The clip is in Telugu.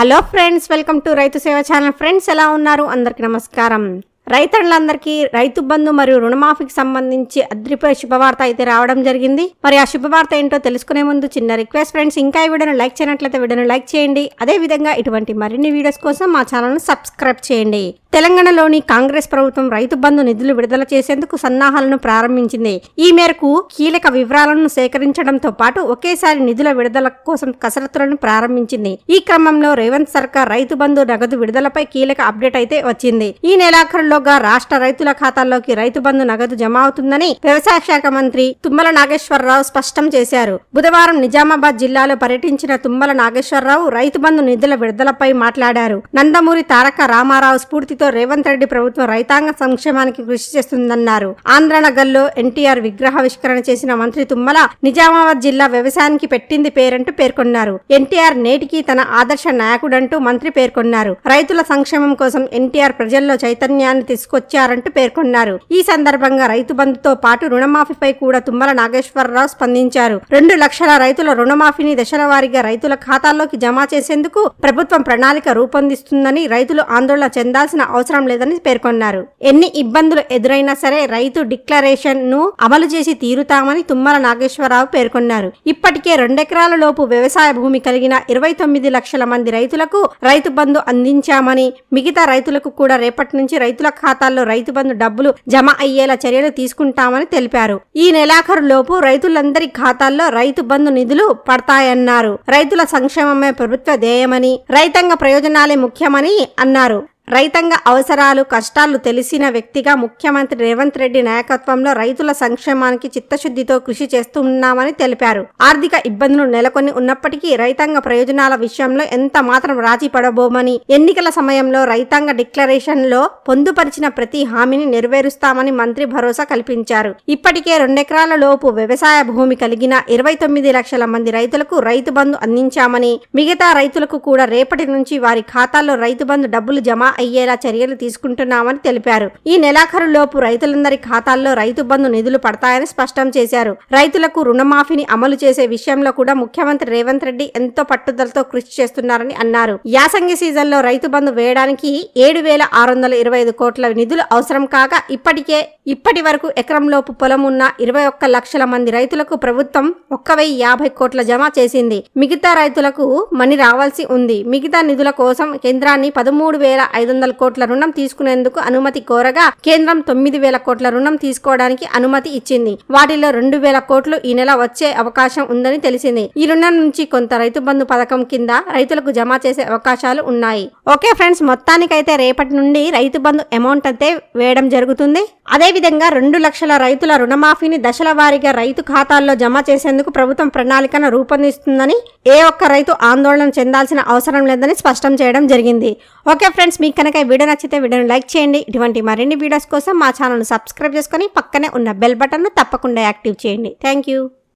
హలో ఫ్రెండ్స్ వెల్కమ్ టు రైతు సేవ ఛానల్ ఫ్రెండ్స్ ఎలా ఉన్నారు? అందరికీ నమస్కారం. రైతులందరికీ రైతు బంధు మరియు రుణమాఫీకి సంబంధించి అద్రిపోయే శుభవార్త అయితే రావడం జరిగింది. మరి ఆ శుభవార్త ఏంటో తెలుసుకునే ముందు చిన్న రిక్వెస్ట్ ఫ్రెండ్స్ ఇంకా ఈ వీడియోను లైక్ చేయనట్లయితే వీడియోను లైక్ చేయండి. అదే విధంగా ఇటువంటి మరిన్ని వీడియోస్ కోసం మా ఛానల్ను సబ్స్క్రైబ్ చేయండి. తెలంగాణలోని కాంగ్రెస్ ప్రభుత్వం రైతు బంధు నిధులు విడుదల చేసేందుకు సన్నాహాలను ప్రారంభించింది. ఈ మేరకు కీలక వివరాలను సేకరించడంతో పాటు ఒకేసారి నిధుల విడుదల కోసం కసరత్తులను ప్రారంభించింది. ఈ క్రమంలో రేవంత్ సర్కార్ రైతు బంధు నగదు విడుదలపై కీలక అప్డేట్ అయితే వచ్చింది. ఈ నెలాఖరులో నెలాఖరులోగా రాష్ట్ర రైతుల ఖాతాల్లోకి రైతు బంధు నగదు జమ అవుతుందని వ్యవసాయ శాఖ మంత్రి తుమ్మల నాగేశ్వరరావు స్పష్టం చేశారు. బుధవారం నిజామాబాద్ జిల్లాలో పర్యటించిన తుమ్మల నాగేశ్వరరావు రైతు బంధు నిధుల విడుదలపై మాట్లాడారు. నందమూరి తారక రామారావు స్ఫూర్తితో రేవంత్ రెడ్డి ప్రభుత్వం రైతాంగ సంక్షేమానికి కృషి చేస్తుందన్నారు. ఆంధ్రనగర్లో ఎన్టీఆర్ విగ్రహావిష్కరణ చేసిన మంత్రి తుమ్మల నిజామాబాద్ జిల్లా వ్యవసాయానికి పెట్టింది పేరంటూ పేర్కొన్నారు. ఎన్టీఆర్ నేటికి తన ఆదర్శ నాయకుడంటూ మంత్రి పేర్కొన్నారు. రైతుల సంక్షేమం కోసం ఎన్టీఆర్ ప్రజల్లో చైతన్యాన్ని తీసుకొచ్చారంటూ పేర్కొన్నారు. ఈ సందర్భంగా రైతు బంధుతో పాటు రుణమాఫీపై కూడా తుమ్మల నాగేశ్వరరావు స్పందించారు. రెండు లక్షల రైతుల రుణమాఫీని దశల వారీగా రైతుల ఖాతాల్లోకి జమ చేసేందుకు ప్రభుత్వం ప్రణాళిక రూపొందిస్తుందని రైతులు ఆందోళన చెందాల్సిన అవసరం లేదని పేర్కొన్నారు. ఎన్ని ఇబ్బందులు ఎదురైనా సరే రైతు డిక్లరేషన్ను అమలు చేసి తీరుతామని తుమ్మల నాగేశ్వరరావు పేర్కొన్నారు. ఇప్పటికే రెండెకరాల లోపు వ్యవసాయ భూమి కలిగిన ఇరవై తొమ్మిది లక్షల మంది రైతులకు రైతు బంధు అందించామని మిగతా రైతులకు కూడా రేపటి నుంచి రైతుల ఖాతాల్లో రైతు బంధు డబ్బులు జమ అయ్యేలా చర్యలు తీసుకుంటామని తెలిపారు. ఈ నెలాఖరు లోపు రైతులందరి ఖాతాల్లో రైతు బంధు నిధులు పడతాయన్నారు. రైతుల సంక్షేమమే ప్రభుత్వ ధ్యేయమని రైతాంగ ప్రయోజనాలే ముఖ్యమని అన్నారు. రైతాంగ అవసరాలు కష్టాలు తెలిసిన వ్యక్తిగా ముఖ్యమంత్రి రేవంత్ రెడ్డి నాయకత్వంలో రైతుల సంక్షేమానికి చిత్తశుద్ధితో కృషి చేస్తున్నామని తెలిపారు. ఆర్థిక ఇబ్బందులు నెలకొని ఉన్నప్పటికీ రైతాంగ ప్రయోజనాల విషయంలో ఎంత మాత్రం రాజీ పడబోమని ఎన్నికల సమయంలో రైతాంగ డిక్లరేషన్లో పొందుపరిచిన ప్రతి హామీని నెరవేరుస్తామని మంత్రి భరోసా కల్పించారు. ఇప్పటికే రెండెకరాల లోపు వ్యవసాయ భూమి కలిగిన ఇరవై తొమ్మిది లక్షల మంది రైతులకు రైతు బంధు అందించామని మిగతా రైతులకు కూడా రేపటి నుంచి వారి ఖాతాల్లో రైతు బంధు డబ్బులు జమ అయ్యేలా చర్యలు తీసుకుంటున్నామని తెలిపారు. ఈ నెలాఖరు లోపు రైతులందరి ఖాతాల్లో రైతు బంధు నిధులు పడతాయని స్పష్టం చేశారు. రైతులకు రుణమాఫీని అమలు చేసే విషయంలో కూడా ముఖ్యమంత్రి రేవంత్ రెడ్డి ఎంతో పట్టుదలతో కృషి చేస్తున్నారని అన్నారు. యాసంగి సీజన్లో రైతు బంధు వేయడానికి ఏడు వేల ఆరు వందల ఇరవై ఐదు కోట్ల నిధులు అవసరం కాగా ఇప్పటికే ఇప్పటి వరకు ఎకరం లోపు పొలం ఉన్న ఇరవై ఒక్క లక్షల మంది రైతులకు ప్రభుత్వం ఒక్క వెయ్యి యాభై కోట్ల జమ చేసింది. మిగతా రైతులకు మని రావాల్సి ఉంది. మిగతా నిధుల కోసం కేంద్రాన్ని పదమూడు వేల ఐదు వందల కోట్ల రుణం తీసుకునేందుకు అనుమతి కోరగా కేంద్రం తొమ్మిది వేల కోట్ల రుణం తీసుకోవడానికి అనుమతి ఇచ్చింది. వాటిలో రెండు వేల కోట్లు ఈ నెల వచ్చే అవకాశం ఉందని తెలిసింది. ఈ రుణం నుంచి కొంత రైతు బంధు పథకం కింద రైతులకు జమ చేసే అవకాశాలు ఉన్నాయి. ఓకే ఫ్రెండ్స్ మొత్తానికైతే రేపటి నుండి రైతు బంధు అమౌంట్ అయితే వేయడం జరుగుతుంది. అదేవిధంగా రెండు లక్షల రైతుల రుణమాఫీని దశల వారీగా రైతు ఖాతాల్లో జమ చేసేందుకు ప్రభుత్వం ప్రణాళికను రూపొందిస్తుందని ఏ ఒక్క రైతు ఆందోళన చెందాల్సిన అవసరం లేదని స్పష్టం చేయడం జరిగింది. ఓకే ఫ్రెండ్స్ మీకు కనుక వీడియో నచ్చితే వీడియోని లైక్ చేయండి. ఇటువంటి మరిన్ని వీడియోస్ కోసం మా ఛానల్ను సబ్స్క్రైబ్ చేసుకొని పక్కనే ఉన్న బెల్ బటన్ను తప్పకుండా యాక్టివ్ చేయండి. Thank you